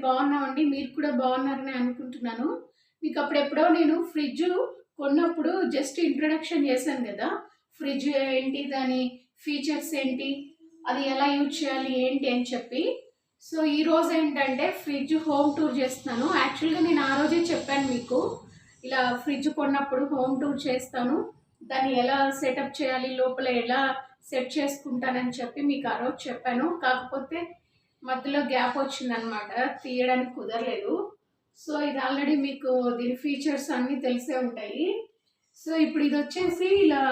బాగున్నామండి. మీరు కూడా బాగున్నారని అనుకుంటున్నాను. మీకు అప్పుడెప్పుడో నేను ఫ్రిడ్జ్ కొన్నప్పుడు జస్ట్ ఇంట్రొడక్షన్ చేశాను కదా. ఫ్రిడ్జ్ ఏంటి దాని ఫీచర్స్ ఏంటి అది ఎలా యూజ్ చేయాలి ఏంటి అని చెప్పి. సో ఈరోజు ఏంటంటే ఫ్రిడ్జ్ హోమ్ టూర్ చేస్తున్నాను. యాక్చువల్గా నేను ఆ రోజే చెప్పాను మీకు. ఇలా ఫ్రిడ్జ్ కొన్నప్పుడు హోమ్ టూర్ చేస్తాను. దాన్ని ఎలా సెటప్ చేయాలి లోపల ఎలా సెట్ చేసుకుంటానని చెప్పి మీకు ఆ రోజు చెప్పాను. కాకపోతే మధ్యలో గ్యాప్ వచ్చిందనమాట. తీయడానికి కుదరలేదు. సో ఇది ఆల్రెడీ మీకు దీని ఫీచర్స్ అన్నీ తెలిసే ఉంటాయి. సో ఇప్పుడు ఇది వచ్చేసి ఇలా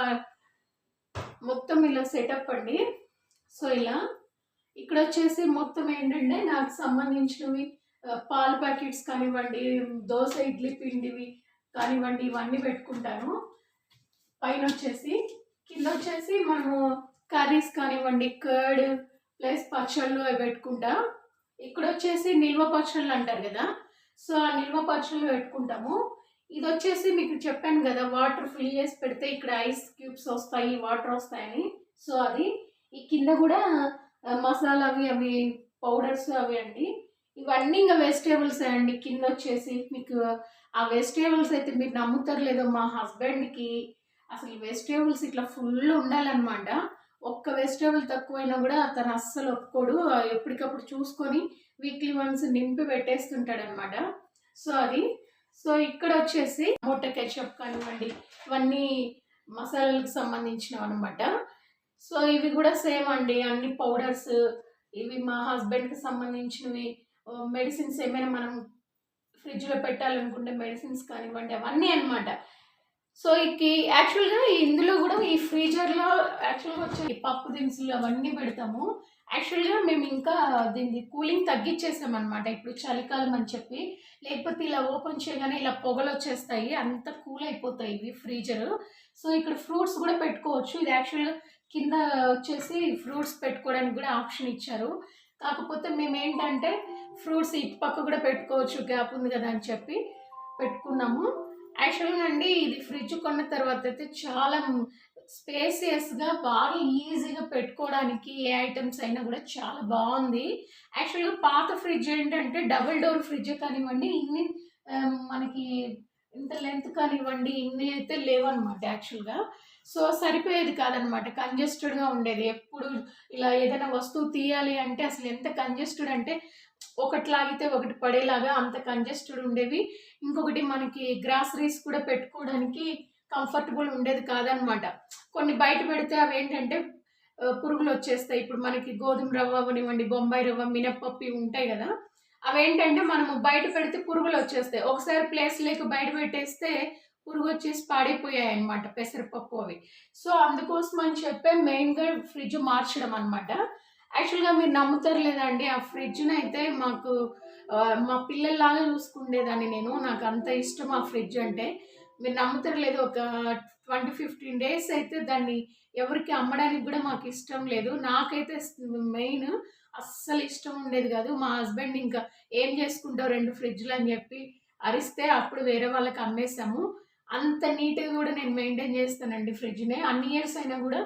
మొత్తం ఇలా సెటప్ అండి. సో ఇలా ఇక్కడ వచ్చేసి మొత్తం ఏంటంటే నాకు సంబంధించినవి పాల ప్యాకెట్స్ కానివ్వండి దోశ ఇడ్లీ పిండివి కానివ్వండి ఇవన్నీ పెట్టుకుంటాను. పైన వచ్చేసి కింద వచ్చేసి మనము కర్రీస్ కానివ్వండి కర్డ్ ప్లస్ పచ్చళ్ళు అవి పెట్టుకుంటా. ఇక్కడ వచ్చేసి నిల్వ పచ్చళ్ళు అంటారు కదా. సో ఆ నిల్వ పచ్చళ్ళు పెట్టుకుంటాము. ఇది వచ్చేసి మీకు చెప్పాను కదా వాటర్ ఫిల్ చేసి పెడితే ఇక్కడ ఐస్ క్యూబ్స్ వస్తాయి వాటర్ వస్తాయని. సో అది ఈ కింద కూడా మసాలా అవి అవి పౌడర్స్ అవి అండి. ఇవన్నీ ఇంకా వెజిటేబుల్స్ అండి. కింద వచ్చేసి మీకు ఆ వెజిటేబుల్స్ అయితే మీరు నమ్ముతారు లేదో మా హస్బెండ్కి అసలు వెజిటేబుల్స్ ఇట్లా ఫుల్ ఉండాలన్నమాట. ఒక్క వెజిటేబుల్ తక్కువైనా కూడా అతను అస్సలు ఒప్పుకోడు. ఎప్పటికప్పుడు చూసుకొని వీక్లీ వన్స్ నింపి పెట్టేస్తుంటాడు అనమాట సో అది. సో ఇక్కడ వచ్చేసి మొట్ట కెచప్ కానివ్వండి ఇవన్నీ మసాలాలకు సంబంధించినవి అనమాట సో ఇవి కూడా సేమ్ అండి. అన్ని పౌడర్స్ ఇవి మా హస్బెండ్కి సంబంధించినవి. మెడిసిన్స్ ఏమైనా మనం ఫ్రిడ్జ్లో పెట్టాలనుకుంటే మెడిసిన్స్ కానివ్వండి అవన్నీ అనమాట సో ఇకి యాక్చువల్గా ఇందులో కూడా ఈ ఫ్రీజర్లో యాక్చువల్గా వచ్చే పప్పు దినుసులు అవన్నీ పెడతాము. యాక్చువల్గా మేము ఇంకా దీన్ని కూలింగ్ తగ్గించేసామన్నమాట ఇప్పుడు చలికాలం అని చెప్పి. లేకపోతే ఇలా ఓపెన్ చేయగానే ఇలా పొగలు వచ్చేస్తాయి. అంత కూల్ అయిపోతాయి ఇవి ఫ్రీజర్. సో ఇక్కడ ఫ్రూట్స్ కూడా పెట్టుకోవచ్చు. ఇది యాక్చువల్గా కింద వచ్చేసి ఫ్రూట్స్ పెట్టుకోవడానికి కూడా ఆప్షన్ ఇచ్చారు. కాకపోతే మేము ఏంటంటే ఫ్రూట్స్ ఇటు పక్క కూడా పెట్టుకోవచ్చు. గ్యాప్ ఉంది కదా అని చెప్పి పెట్టుకున్నాము. యాక్చువల్గా అండి ఇది ఫ్రిడ్జ్ కొన్న తర్వాత అయితే చాలా స్పేసియస్గా బాగా ఈజీగా పెట్టుకోవడానికి ఏ ఐటమ్స్ అయినా కూడా చాలా బాగుంది. యాక్చువల్గా పాత ఫ్రిడ్జ్ ఏంటంటే డబుల్ డోర్ ఫ్రిడ్జ్ కానివ్వండి ఇన్ని మనకి ఇంత లెంత్ కానివ్వండి ఇన్ని అయితే లేవన్నమాట యాక్చువల్గా. సో సరిపోయేది కాదనమాట కంజెస్టెడ్గా ఉండేది. ఎప్పుడు ఇలా ఏదైనా వస్తువు తీయాలి అంటే అసలు ఎంత కంజెస్టెడ్ అంటే ఒకటి లాగితే ఒకటి పడేలాగా అంత కంజెస్టెడ్ ఉండేవి. ఇంకొకటి మనకి గ్రాసరీస్ కూడా పెట్టుకోవడానికి కంఫర్టబుల్ ఉండేది కాదనమాట. కొన్ని బయట పెడితే అవి ఏంటంటే పురుగులు వచ్చేస్తాయి. ఇప్పుడు మనకి గోధుమ రవ్వ అవనివ్వండి బొంబాయి రవ్వ మినప్పప్పు ఉంటాయి కదా. అవి ఏంటంటే మనము బయట పెడితే పురుగులు వచ్చేస్తాయి. ఒకసారి ప్లేస్ లేక బయట పెట్టేస్తే పురుగు వచ్చేసి పాడైపోయాయి అనమాట పెసరపప్పు అవి. సో అందుకోసం అని చెప్పే మెయిన్గా ఫ్రిడ్జ్ మార్చడం అనమాట యాక్చువల్గా మీరు నమ్ముతారు లేదండి. ఆ ఫ్రిడ్జ్ని అయితే మాకు మా పిల్లల్లాగా చూసుకునేదాన్ని నేను. నాకు అంత ఇష్టం ఆ ఫ్రిడ్జ్ అంటే. మీరు నమ్ముతారు లేదు ఒక ట్వంటీ ఫిఫ్టీన్ డేస్ అయితే దాన్ని ఎవరికి అమ్మడానికి కూడా మాకు ఇష్టం లేదు. నాకైతే మెయిన్ అస్సలు ఇష్టం ఉండేది కాదు. మా హస్బెండ్ ఇంకా ఏం చేసుకుంటావు రెండు ఫ్రిడ్జ్లు అని చెప్పి అరిస్తే అప్పుడు వేరే వాళ్ళకి అమ్మేసాము అంత నీట్గా కూడా నేను మెయింటైన్ చేస్తానండి ఫ్రిడ్జ్నే. అన్ని ఇయర్స్ అయినా కూడా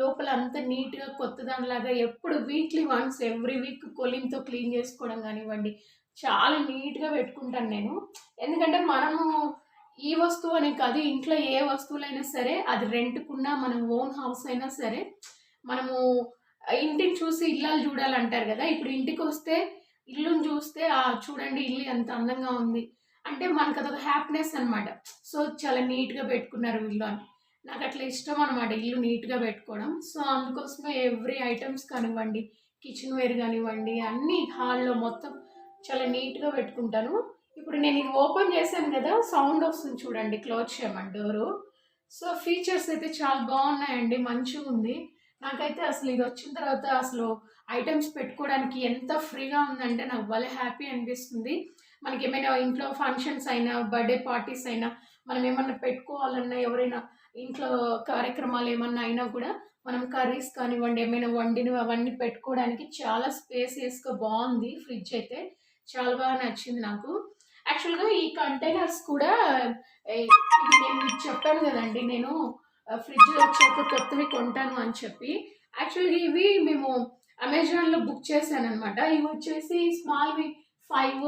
లోపల అంత నీట్గా కొత్త దానిలాగా ఎప్పుడు వీక్లీ వన్స్ ఎవ్రీ వీక్ కొలింతో క్లీన్ చేసుకోవడం కానివ్వండి చాలా నీట్గా పెట్టుకుంటాను నేను. ఎందుకంటే మనము ఈ వస్తువు అనే కాదు ఇంట్లో ఏ వస్తువులైనా సరే అది రెంట్కున్నా మన ఓన్ హౌస్ అయినా సరే మనము ఇంటిని చూసి ఇల్లాలు చూడాలంటారు కదా. ఇప్పుడు ఇంటికి వస్తే ఇల్లుని చూస్తే ఆ చూడండి ఇల్లు ఎంత అందంగా ఉంది. అంటే మనకు అదొక హ్యాపీనెస్ అనమాట సో చాలా నీట్గా పెట్టుకున్నారు ఇల్లు అని. నాకు అట్లా ఇష్టం అనమాట ఇల్లు నీట్గా పెట్టుకోవడం. సో అందుకోసమే ఎవ్రీ ఐటమ్స్ కానివ్వండి కిచెన్ వేర్ కానివ్వండి అన్నీ హాల్లో మొత్తం చాలా నీట్గా పెట్టుకుంటాను. ఇప్పుడు నేను ఇది ఓపెన్ చేశాను కదా సౌండ్ వస్తుంది చూడండి క్లోజ్ చేయమని డోరు. సో ఫీచర్స్ అయితే చాలా బాగున్నాయండి మంచిగా ఉంది. నాకైతే అసలు ఇది వచ్చిన తర్వాత అసలు ఐటమ్స్ పెట్టుకోవడానికి ఎంత ఫ్రీగా ఉందంటే నాకు భలే హ్యాపీ అనిపిస్తుంది. మనకి ఏమైనా ఇంట్లో ఫంక్షన్స్ అయినా బర్త్డే పార్టీస్ అయినా మనం ఏమన్నా పెట్టుకోవాలన్నా ఎవరైనా ఇంట్లో కార్యక్రమాలు ఏమన్నా అయినా కూడా మనం కర్రీస్ కానివ్వండి ఏమైనా వండినవి అవన్నీ పెట్టుకోవడానికి చాలా స్పేస్ వేసుకో బాగుంది ఫ్రిడ్జ్ అయితే. చాలా బాగా నచ్చింది నాకు. యాక్చువల్గా ఈ కంటైనర్స్ కూడా నేను చెప్పాను కదండి నేను ఫ్రిడ్జ్ వచ్చాక కొత్తవి కొంటాను అని చెప్పి. యాక్చువల్గా ఇవి మేము అమెజాన్లో బుక్ చేశాను అనమాట ఇవి వచ్చేసి స్మాల్వి ఫైవ్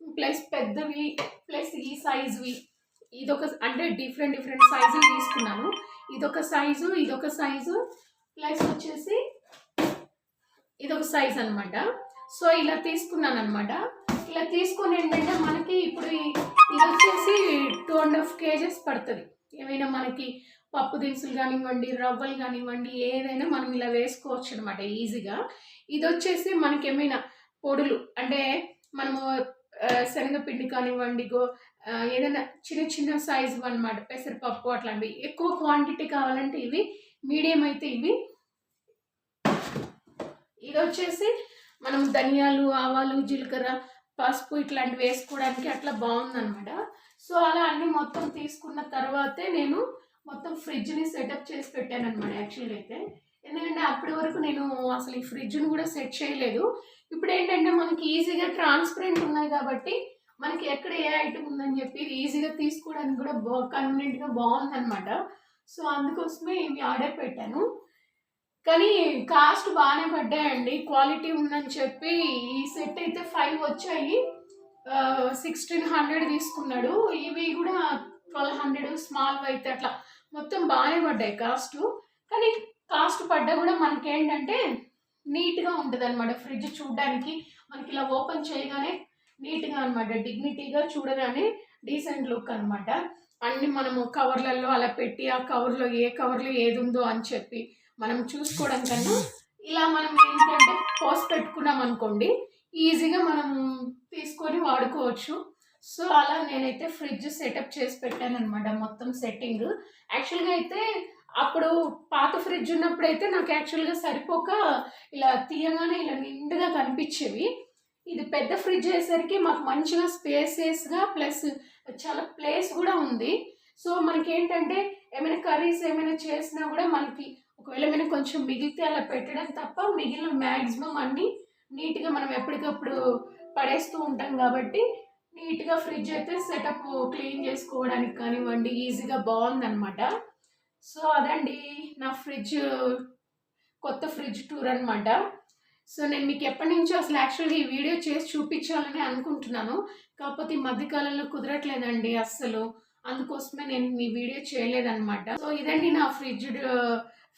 ప్లస్ పెద్దవి ప్లస్ ఈ సైజువి ఇదొక అంటే డిఫరెంట్ డిఫరెంట్ సైజులు తీసుకున్నాను. ఇదొక సైజు ఇదొక సైజు ప్లస్ వచ్చేసి ఇదొక సైజ్ అనమాట సో ఇలా తీసుకున్నాను అనమాట ఇలా తీసుకొని ఏంటంటే మనకి ఇప్పుడు ఈ- ఇది వచ్చేసి టూ అండ్ హాఫ్ కేజెస్ పడుతుంది. ఏమైనా మనకి పప్పు దినుసులు కానివ్వండి రవ్వలు కానివ్వండి ఏదైనా మనం ఇలా వేసుకోవచ్చు అనమాట ఈజీగా. ఇది వచ్చేసి మనకి ఏమైనా పొడులు అంటే మనము శనగపిండి కానివ్వండి గో ఏదైనా చిన్న చిన్న సైజు అనమాట పెసరపప్పు అట్లాంటివి. ఎక్కువ క్వాంటిటీ కావాలంటే ఇవి మీడియం అయితే ఇవి. ఇది వచ్చేసి మనం ధనియాలు ఆవాలు జీలకర్ర పసుపు ఇట్లాంటివి వేసుకోవడానికి అట్లా బాగుందన్నమాట. సో అలా అన్ని మొత్తం తీసుకున్న తర్వాతే నేను మొత్తం ఫ్రిడ్జ్ని సెటప్ చేసి పెట్టాను అనమాట యాక్చువల్గా అయితే. ఎందుకంటే అప్పటి వరకు నేను అసలు ఈ ఫ్రిడ్జ్ని కూడా సెట్ చేయలేదు. ఇప్పుడు ఏంటంటే మనకి ఈజీగా ట్రాన్స్పరెంట్ ఉన్నాయి కాబట్టి మనకి ఎక్కడ ఏ ఐటమ్ ఉందని చెప్పి ఈజీగా తీసుకోవడానికి కూడా బా కన్వీనియంట్గా బాగుందన్నమాట. సో అందుకోసమే ఇవి ఆర్డర్ పెట్టాను. కానీ కాస్ట్ బాగానే పడ్డాయండి. క్వాలిటీ ఉందని చెప్పి ఈ సెట్ అయితే ఫైవ్ వచ్చాయి. సిక్స్టీన్ హండ్రెడ్ తీసుకున్నాడు. ఇవి కూడా ట్వెల్వ్ హండ్రెడ్ స్మాల్ అయితే అట్లా మొత్తం బాగానే పడ్డాయి కాస్ట్ కానీ కాస్ట్ పడ్డా కూడా మనకేంటంటే నీట్గా ఉంటుంది అనమాట ఫ్రిడ్జ్ చూడడానికి మనకి ఇలా ఓపెన్ చేయగానే నీట్గా అనమాట డిగ్నిటీగా చూడగానే డీసెంట్ లుక్ అనమాట అన్ని మనము కవర్లలో అలా పెట్టి ఆ కవర్లో ఏ కవర్లో ఏది ఉందో అని చెప్పి మనం చూసుకోవడం కన్నా ఇలా మనం ఏంటంటే పోసి పెట్టుకున్నాం అనుకోండి ఈజీగా మనం తీసుకొని వాడుకోవచ్చు. సో అలా నేనైతే ఫ్రిడ్జ్ సెటప్ చేసి పెట్టాను అనమాట మొత్తం సెట్టింగ్ యాక్చువల్గా అయితే అప్పుడు పాత ఫ్రిడ్జ్ ఉన్నప్పుడు అయితే నాకు యాక్చువల్గా సరిపోక ఇలా తీయగానే ఇలా నిండుగా కనిపించేవి. ఇది పెద్ద ఫ్రిడ్జ్ అయ్యేసరికి మాకు మంచిగా స్పేసెస్గా ప్లస్ చాలా ప్లేస్ కూడా ఉంది. సో మనకి ఏంటంటే ఏమైనా కర్రీస్ ఏమైనా చేసినా కూడా మనకి ఒకవేళ ఏమైనా కొంచెం మిగిలితే అలా పెట్టడం తప్ప మిగిలిన మ్యాక్సిమం అన్నీ నీట్గా మనం ఎప్పటికప్పుడు పడేస్తూ ఉంటాం కాబట్టి నీట్గా ఫ్రిడ్జ్ అయితే సెటప్ క్లీన్ చేసుకోవడానికి కానివ్వండి ఈజీగా బాగుందన్నమాట. సో అదండి నా ఫ్రిడ్జ్ కొత్త ఫ్రిడ్జ్ టూర్ అనమాట సో నేను మీకు ఎప్పటి నుంచో అసలు యాక్చువల్గా ఈ వీడియో చేసి చూపించాలని అనుకుంటున్నాను. కాకపోతే ఈ మధ్యకాలంలో కుదరట్లేదండి అస్సలు. అందుకోసమే నేను మీ వీడియో చేయలేదన్నమాట. సో ఇదండి నా ఫ్రిడ్జ్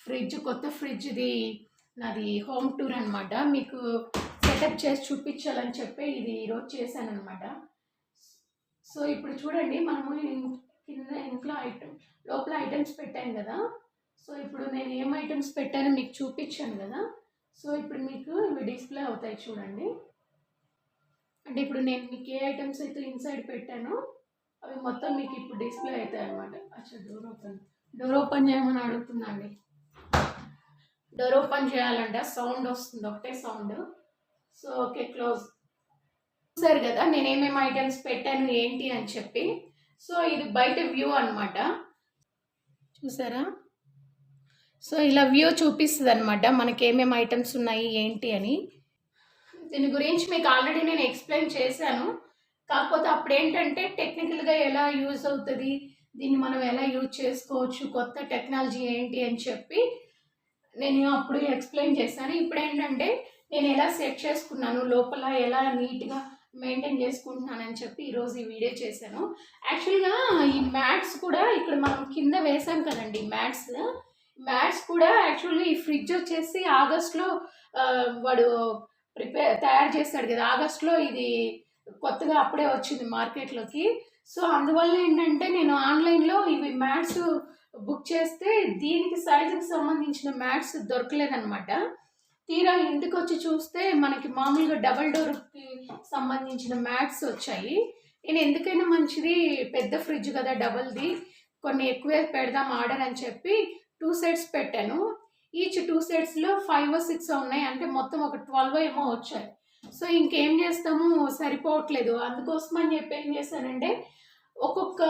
ఫ్రిడ్జ్ కొత్త ఫ్రిడ్జ్ది నాది హోమ్ టూర్ అనమాట మీకు సెటప్ చేసి చూపించాలని చెప్పి ఇది ఈరోజు చేశాను అనమాట సో ఇప్పుడు చూడండి మనము కింద ఇంట్లో ఐటమ్ లోపల ఐటమ్స్ పెట్టాను కదా. సో ఇప్పుడు నేను ఏం ఐటమ్స్ పెట్టానో మీకు చూపించాను కదా. సో ఇప్పుడు మీకు ఇవి డిస్ప్లే అవుతాయి చూడండి. అంటే ఇప్పుడు నేను మీకు ఏ ఐటమ్స్ అయితే ఇన్సైడ్ పెట్టానో అవి మొత్తం మీకు ఇప్పుడు డిస్ప్లే అవుతాయి అనమాట అచ్చా డోర్ ఓపెన్. డోర్ ఓపెన్ చేయమని అడుగుతుందండి డోర్ ఓపెన్ చేయాలంటే సౌండ్ వస్తుంది ఒకటే సౌండ్. So okay close. చూసారు కదా నేను ఏమేమి ఐటమ్స్ పెట్టాను ఏంటి అని చెప్పి. సో ఇది బయట వ్యూ అనమాట చూసారా? సో ఇలా వ్యూ చూపిస్తుంది అనమాట మనకి ఏమేమి ఐటమ్స్ ఉన్నాయి ఏంటి అని. దీని గురించి మీకు ఆల్రెడీ నేను ఎక్స్ప్లెయిన్ చేశాను. కాకపోతే అప్పుడు ఏంటంటే టెక్నికల్గా ఎలా యూజ్ అవుతుంది దీన్ని మనం ఎలా యూజ్ చేసుకోవచ్చు కొత్త టెక్నాలజీ ఏంటి అని చెప్పి నేను అప్పుడు ఎక్స్ప్లెయిన్ చేశాను. ఇప్పుడు ఏంటంటే నేను ఎలా సెట్ చేసుకున్నాను లోపల ఎలా నీట్గా మెయింటైన్ చేసుకుంటున్నానని చెప్పి ఈరోజు ఈ వీడియో చేశాను. యాక్చువల్గా ఈ మ్యాట్స్ కూడా ఇక్కడ మనం కింద వేసాం కదండి మ్యాట్స్ మ్యాట్స్ కూడా యాక్చువల్లీ ఈ ఫ్రిడ్జ్ వచ్చేసి ఆగస్ట్లో వాడు ప్రిపేర్ తయారు చేస్తాడు కదా. ఆగస్ట్లో ఇది కొత్తగా అప్పుడే వచ్చింది మార్కెట్లోకి. సో అందువల్ల ఏంటంటే నేను ఆన్లైన్లో ఇవి మ్యాట్స్ బుక్ చేస్తే దీనికి సైజుకి సంబంధించిన మ్యాట్స్ దొరకలేదన్నమాట. తీరా ఇంటికి వచ్చి చూస్తే మనకి మామూలుగా డబల్ డోర్కి సంబంధించిన మ్యాట్స్ వచ్చాయి. నేను ఎందుకైనా మంచిది పెద్ద ఫ్రిడ్జ్ కదా డబల్ది. కొన్ని ఎక్కువే పెడదాం ఆర్డర్ అని చెప్పి టూ సెట్స్ పెట్టాను. ఈచ్ టూ సెట్స్లో ఫైవ్ సిక్స్ ఉన్నాయి. అంటే మొత్తం ఒక ట్వెల్వ్ ఏమో వచ్చాయి. సో ఇంకేం చేస్తాము? సరిపోవట్లేదు. అందుకోసం అని చెప్పి ఏం చేశానంటే ఒక్కొక్క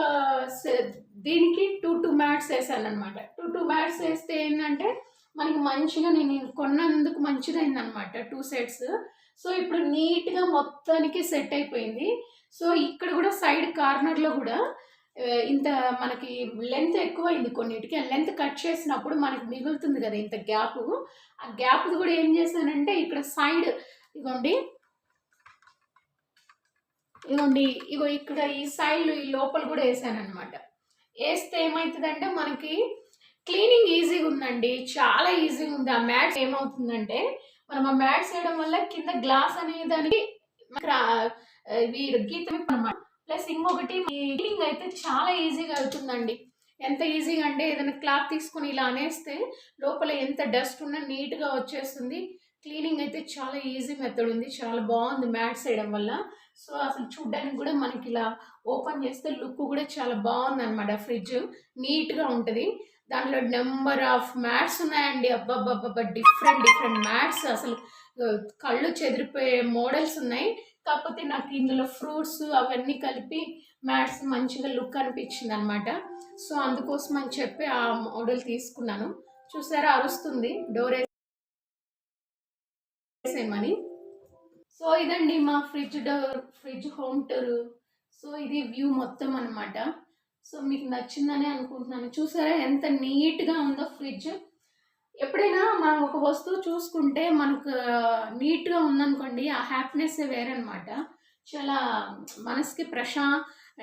సె- దీనికి టూ టూ మ్యాట్స్ వేసాను అనమాట టూ టూ మ్యాట్స్ వేస్తే ఏంటంటే మనకి మంచిగా నేను కొన్నందుకు మంచిదైంది అనమాట టూ సెట్స్. సో ఇప్పుడు నీట్గా మొత్తానికి సెట్ అయిపోయింది. సో ఇక్కడ కూడా సైడ్ కార్నర్లో కూడా ఇంత మనకి లెంత్ ఎక్కువైంది కొన్నిటికి. ఆ లెంత్ కట్ చేసినప్పుడు మనకి మిగులుతుంది కదా ఇంత గ్యాప్ ఆ గ్యాప్ కూడా ఏం చేశానంటే ఇక్కడ సైడ్ ఇదిగోండి ఇగోండి ఇగో ఇక్కడ ఈ సైడ్ ఈ లోపల కూడా వేసాను వేస్తే ఏమవుతుందంటే మనకి క్లీనింగ్ ఈజీగా ఉందండి. చాలా ఈజీగా ఉంది. ఆ మ్యాట్స్ ఏమవుతుందంటే మనం ఆ మ్యాట్స్ వేయడం వల్ల కింద గ్లాస్ అనే దానికి మనకి రా- ఇవి గీతం అనమాట ప్లస్ ఇంకొకటి క్లీనింగ్ అయితే చాలా ఈజీగా అవుతుందండి ఎంత ఈజీగా అంటే ఏదైనా క్లాత్ తీసుకొని ఇలా అనేస్తే లోపల ఎంత డస్ట్ ఉన్నా నీట్గా వచ్చేస్తుంది. క్లీనింగ్ అయితే చాలా ఈజీ మెథడ్ ఉంది. చాలా బాగుంది మ్యాట్స్ వేయడం వల్ల. సో అసలు చూడ్డానికి కూడా మనకి ఇలా ఓపెన్ చేస్తే లుక్ కూడా చాలా బాగుంది అనమాట ఫ్రిడ్జ్. నీట్గా ఉంటుంది. దాంట్లో నెంబర్ ఆఫ్ మ్యాట్స్ ఉన్నాయండి. అబ్బాబ్బాబ్బా డిఫరెంట్ డిఫరెంట్ మ్యాట్స్. అసలు కళ్ళు చెదిరిపోయే మోడల్స్ ఉన్నాయి. కాకపోతే నాకు ఇందులో ఫ్రూట్స్ అవన్నీ కలిపి మ్యాట్స్ మంచిగా లుక్ అనిపించింది అనమాట సో అందుకోసం అని చెప్పి ఆ మోడల్ తీసుకున్నాను. చూసారా అరుస్తుంది. డోర్ వేసేమని సో ఇదండి మా fridge door fridge home tour. So ఇది వ్యూ మొత్తం అన్నమాట. సో మీకు నచ్చిందని అనుకుంటున్నాను. చూసారా ఎంత నీట్గా ఉందో ఫ్రిడ్జ్. ఎప్పుడైనా మనం ఒక వస్తువు చూసుకుంటే మనకు నీట్గా ఉందనుకోండి ఆ హ్యాపీనెస్ వేరనమాట చాలా మనసుకి ప్రశా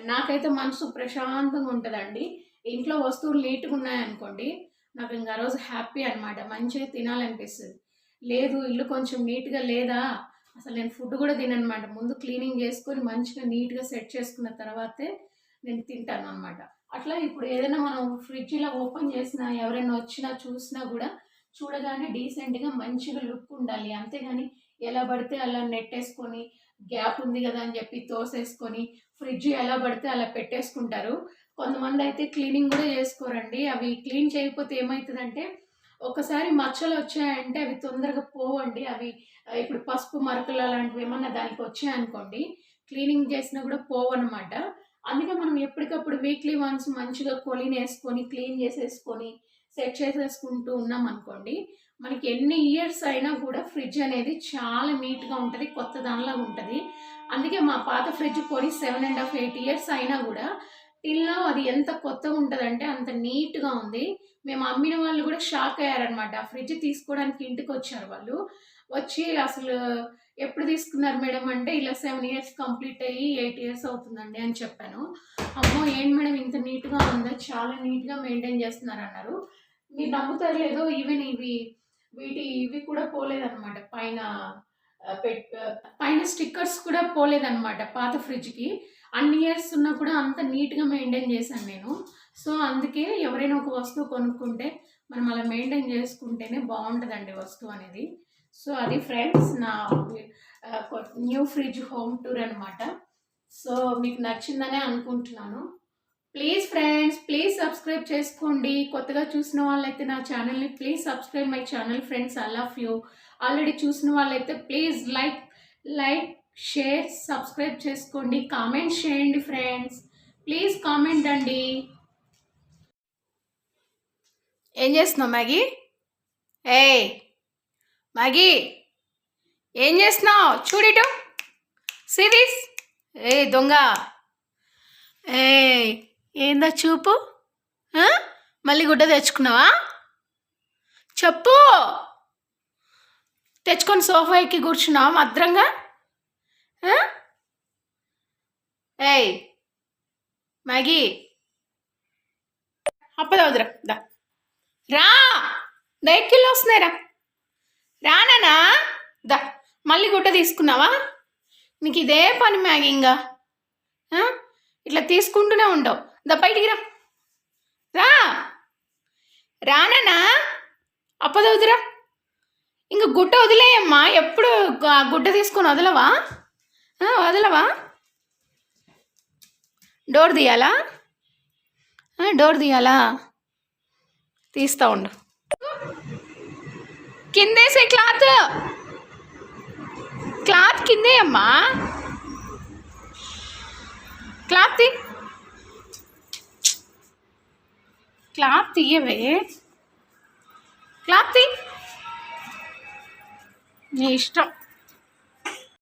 నాకైతే మనసు ప్రశాంతంగా ఉంటుందండి. ఇంట్లో వస్తువులు నీట్గా ఉన్నాయనుకోండి నాకు ఇంకా ఆ రోజు హ్యాపీ అనమాట మంచిగా తినాలనిపిస్తుంది. లేదు ఇల్లు కొంచెం నీట్గా లేదా? అసలు నేను ఫుడ్ కూడా తిననమాట ముందు క్లీనింగ్ చేసుకొని మంచిగా నీట్గా సెట్ చేసుకున్న తర్వాతే నేను తింటాను అనమాట అట్లా ఇప్పుడు ఏదైనా మనం ఫ్రిడ్జ్ ఇలా ఓపెన్ చేసినా ఎవరైనా వచ్చినా చూసినా కూడా చూడగానే డీసెంట్గా మంచిగా లుక్ ఉండాలి. అంతేగాని ఎలా పడితే అలా నెట్టేసుకొని గ్యాప్ ఉంది కదా అని చెప్పి తోసేసుకొని ఫ్రిడ్జ్ ఎలా పడితే అలా పెట్టేసుకుంటారు. కొంతమంది అయితే క్లీనింగ్ కూడా చేసుకోరండి. అవి క్లీన్ చేయకపోతే ఏమవుతుందంటే ఒకసారి మచ్చలు వచ్చాయంటే అవి తొందరగా పోవండి. అవి ఇప్పుడు పసుపు మరకలు అలాంటివి ఏమన్నా దానికి వచ్చాయనుకోండి క్లీనింగ్ చేసినా కూడా పోవన్నమాట. అందుకే మనం ఎప్పటికప్పుడు వీక్లీ వన్స్ మంచిగా కొలినేసుకొని క్లీన్ చేసేసుకొని సెట్ చేసేసుకుంటూ ఉన్నాం అనుకోండి మనకి ఎన్ని ఇయర్స్ అయినా కూడా ఫ్రిడ్జ్ అనేది చాలా నీట్గా ఉంటుంది కొత్త దానిలా ఉంటుంది. అందుకే మా పాత ఫ్రిడ్జ్ కొని seven and half eight years అయినా కూడా టిల్లో అది ఎంత కొత్తగా ఉంటుందంటే అంత నీట్గా ఉంది. మేము అమ్మిన వాళ్ళు కూడా షాక్ అయ్యారనమాట ఆ ఫ్రిడ్జ్ తీసుకోవడానికి ఇంటికి వచ్చారు వాళ్ళు. వచ్చి అసలు ఎప్పుడు తీసుకున్నారు మేడం అంటే ఇలా సెవెన్ ఇయర్స్ కంప్లీట్ అయ్యి ఎయిట్ ఇయర్స్ అవుతుందండి అని చెప్పాను. అమ్మో ఏంటి మేడం ఇంత నీట్గా ఉందా? చాలా నీట్గా మెయింటైన్ చేస్తున్నారు అన్నారు మీరు నమ్ముతారు లేదో ఈవెన్ ఇవి వీటి ఇవి కూడా పోలేదన్నమాట. పైన పెట్ పైన స్టిక్కర్స్ కూడా పోలేదన్నమాట పాత ఫ్రిడ్జ్కి. అన్ని ఇయర్స్ ఉన్నా కూడా అంత నీట్గా మెయింటైన్ చేశాను నేను. సో అందుకే ఎవరైనా ఒక వస్తువు కొనుక్కుంటే మనం అలా మెయింటైన్ చేసుకుంటేనే బాగుంటుందండి వస్తువు అనేది. సో అది ఫ్రెండ్స్ నా న్యూ ఫ్రిడ్జ్ హోమ్ టూర్ అనమాట సో మీకు నచ్చిందనే అనుకుంటున్నాను. ప్లీజ్ ఫ్రెండ్స్ ప్లీజ్ సబ్స్క్రైబ్ చేసుకోండి. కొత్తగా చూసిన వాళ్ళైతే నా ఛానల్ని please subscribe my channel friends I love you. Already చూసిన వాళ్ళైతే please like like share subscribe చేసుకోండి. కామెంట్ చేయండి ఫ్రెండ్స్. ప్లీజ్ కామెంట్ అండి. ఏం చేస్తున్నావు మ్యాగీ? ఏయ్ మ్యాగీ ఏం చేస్తున్నావు? చూడిటు సిరీస్ ఏ దొంగ. ఏ ఏందా చూపు? మళ్ళీ గుడ్డ తెచ్చుకున్నావా? చెప్పు. తెచ్చుకొని సోఫా ఎక్కి కూర్చున్నావా భద్రంగా? ఏయ్ మ్యాగీ. అప్పదవదురా దా. రా. దా వస్తున్నాయిరా వస్తున్నాయి రా. రానా దా మళ్ళీ గుడ్డ తీసుకున్నావా? నీకు ఇదే పని మ్యాగీ ఇంకా. ఇట్లా తీసుకుంటూనే ఉండవు. దా బయటికి రా. రా. రానా అప్పదవుతురా. ఇంక గుడ్డ వదిలేయమ్మా. ఎప్పుడు గుడ్డ తీసుకొని వదలవా? వదలవా? డోర్ తీయాలా? డోర్ తీయాలా? తీస్తా ఉండు. కిందేసే క్లాత్. క్లాత్ కిందే అమ్మా. క్లాత్ తీ. క్లాత్ తీయవే. క్లాత్ తీ. నీ ఇష్టం.